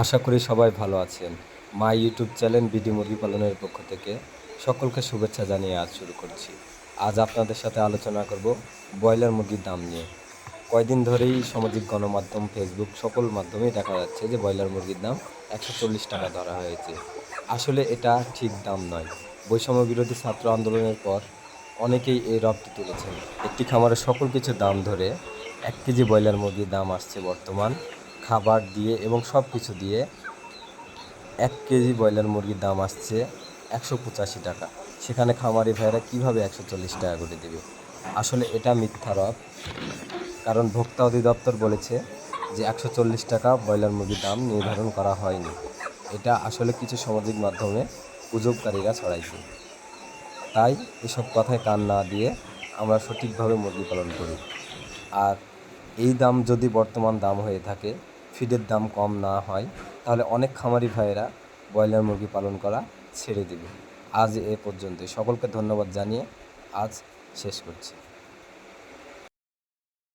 আশা করি সবাই ভালো আছেন। মা ইউটিউব চ্যানেল বিডি মুরগি পালনের পক্ষ থেকে সকলকে শুভেচ্ছা জানিয়ে আজ শুরু করছি। আজ আপনাদের সাথে আলোচনা করব ব্রয়লার মুরগির দাম নিয়ে। কয়দিন ধরেই সামাজিক গণমাধ্যম ফেসবুক সকল মাধ্যমেই দেখা যাচ্ছে যে ব্রয়লার মুরগির দাম একশো চল্লিশ টাকা ধরা হয়েছে। আসলে এটা ঠিক দাম নয়। বৈষম্য বিরোধী ছাত্র আন্দোলনের পর অনেকেই এই রবটি তুলেছেন। একটি খামারের সকল কিছু দাম ধরে এক কেজি ব্রয়লার মুরগির দাম আসছে বর্তমান খাবার দিয়ে এবং সব কিছু দিয়ে এক কেজি ব্রয়লার মুরগির দাম আসছে একশো পঁচাশি টাকা। সেখানে খামারি ভাইয়েরা কীভাবে একশো চল্লিশ টাকা করে দেবে? আসলে এটা মিথ্যা রব কারণ ভোক্তা অধিদপ্তর বলেছে যে একশো চল্লিশ টাকা ব্রয়লার মুরগির দাম নির্ধারণ করা হয়নি। এটা আসলে কিছু সামাজিক মাধ্যমে গুজবকারীরা ছড়াইছে। তাই এসব কথায় কান না দিয়ে আমরা সঠিকভাবে মুরগি পালন করি। আর এই দাম যদি বর্তমান দাম হয়ে থাকে ফিডের দাম কম না হয়, তাহলে অনেক খামারি ভাইয়েরা ব্রয়লার মুরগি পালন করা ছেড়ে দেবে। আজ এ পর্যন্ত সকলকে ধন্যবাদ জানিয়ে আজ শেষ করছি।